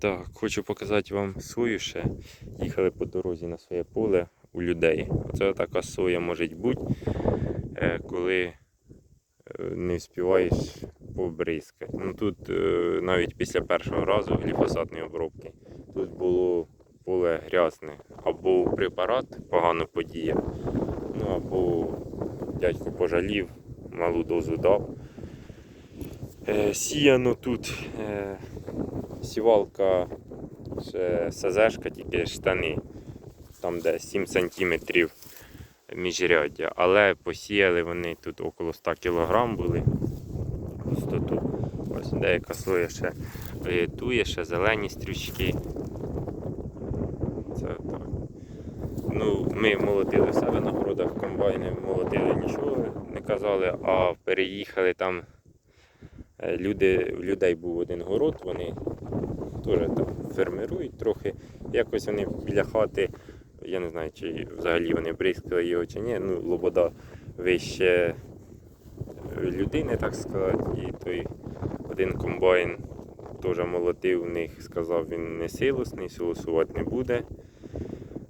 Так, хочу показати вам сою ще. Їхали по дорозі на своє поле у людей. Оце така соя може бути, е, коли е, не вспіваєш побризкати. Ну тут е, навіть після першого разу гліфосатної обробки тут було поле грязне. Або препарат погано подіяв, ну або дядько пожалів, малу дозу дав. Е, Сіяно тут е, сівалка СЗшка, тільки штани, там де 7 см міжряддя. Але посіяли вони тут около 100 кг були. Густоту. Ось деяка соя ще вегетує, ще зелені стрючки. Це так. Ну, ми молотили в себе на городах комбайни, молотили нічого не казали, а переїхали там. Е, Люди, у людей був один город, вони теж там фермерують трохи. Якось вони біля хати, я не знаю, чи взагалі вони бризкали його чи ні. Ну, лобода вище людини, так сказати, і той один комбайн теж молотив у них, сказав, він не силосний, силосувати не буде.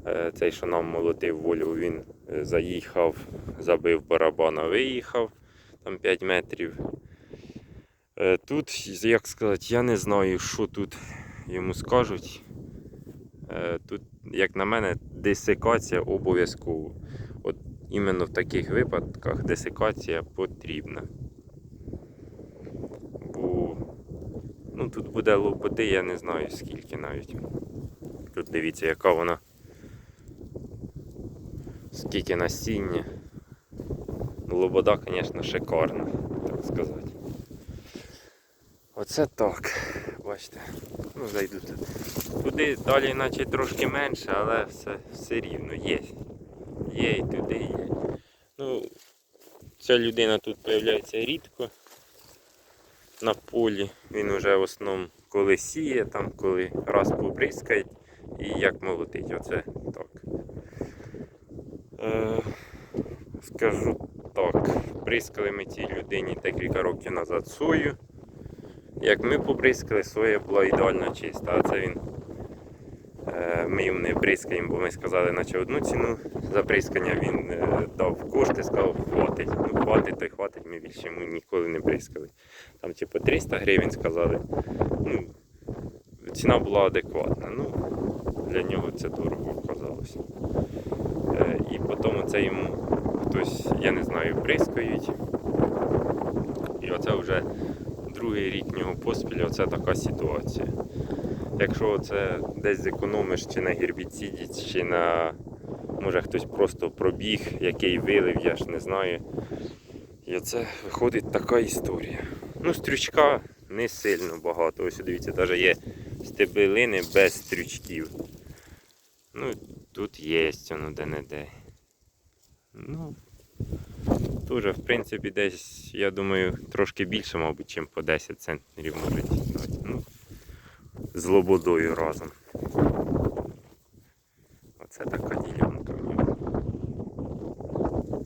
Е, Цей, що нам молотив волю, він е, заїхав, забив барабана, виїхав там 5 метрів. Е, Тут, як сказати, я не знаю, що тут йому скажуть. Е, Тут, як на мене, десикація обов'язково. От іменно в таких випадках десикація потрібна. Бо ну, тут буде лопоти, я не знаю скільки навіть. Тут дивіться, яка вона. Скільки насіння. Лобода, звісно, шикарна, так сказати. Оце так. Бачите. Ну, зайду тут. Туди далі наче трошки менше, але все, все рівно є. Є і туди є. Ну, ця людина тут з'являється рідко на полі. Він вже в основному коли сіє, там, коли раз побризкає і як молотить. Оце так. Е, скажу так, бризкали ми цій людині декілька років назад сою. Як ми побризкали, соя була ідеально чиста, а це він. е, Ми їм не бризкаємо, бо ми сказали, наче одну ціну за бризкання він е, дав кошти, сказав, хватить. Ну, хватить, то й хватить, ми більше йому ніколи не бризкали. Там типу 300 гривень сказали. Ну, ціна була адекватна. Ну, для нього це дорого оказалося. Е, І потім це йому хтось, я не знаю, бризкають. І оце вже другий рік нього поспіль, оце така ситуація. Якщо це десь зекономиш чи на гербіциді, чи на може хтось просто пробіг, який вилив, я ж не знаю. І оце виходить така історія. Ну, стрючка не сильно багато. Ось дивіться, навіть є стебелини без стрючків. Ну, тут є воно де-не-де. Ну, Дуже, в принципі, десь, я думаю, трошки більше, мабуть, ніж по 10 центнерів можуть. Ну, з лободою разом. Оце така.